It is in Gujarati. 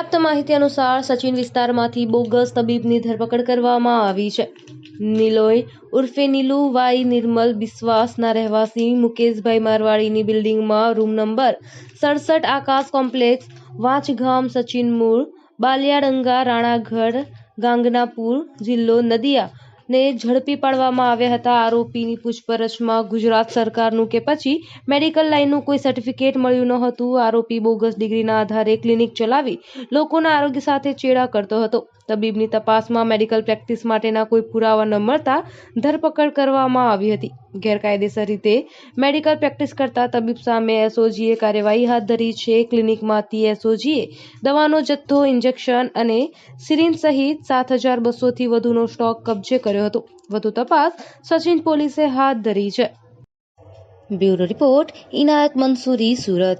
પ્રાપ્ત માહિતી અનુસાર સચિન વિસ્તારમાંથી બોગસ તબીબની ધરપકડ કરવામાં આવી છે. નિલોય ઉર્ફે નીલુભાઈ નિર્મલ બિસ્વાસના રહેવાસી મુકેશભાઈ મારવાડીની બિલ્ડિંગમાં રૂમ નંબર સડસઠ આકાશ કોમ્પ્લેક્સ, વાંચગામ, સચિન મૂળ, બાલિયાડંગા રાણાગઢ ગાંગનાપુર જિલ્લો નદિયા ને ઝડપી પાડવામાં આવ્યા હતા આરોપીની પૂછપરછમાં ગુજરાત સરકારનું કે પછી મેડિકલ લાઇનનું કોઈ સર્ટિફિકેટ મળ્યું ન હતું. આરોપી બોગસ ડિગ્રીના આધારે ક્લિનિક ચલાવી લોકોના આરોગ્ય સાથે ચેડા કરતો હતો. તબીબની તપાસમાં મેડિકલ પ્રેક્ટિસ માટેના કોઈ પુરાવા ન મળતા ધરપકડ કરવામાં આવી હતી. ગેરકાયદેસર રીતે મેડિકલ પ્રેક્ટિસ કરતા તબીબ સામે એસઓજીએ કાર્યવાહી હાથ ધરી છે. ક્લિનિકમાંથી એસઓજીએ દવાનો જથ્થો, ઇન્જેક્શન અને સિરિંજ સહિત સાત હજાર બસોથી વધુનો સ્ટોક કબજે કર્યો હતો. વધુ તપાસ સચિન પોલીસે હાથ ધરી છે. Bureau report Inayat Mansuri Surat.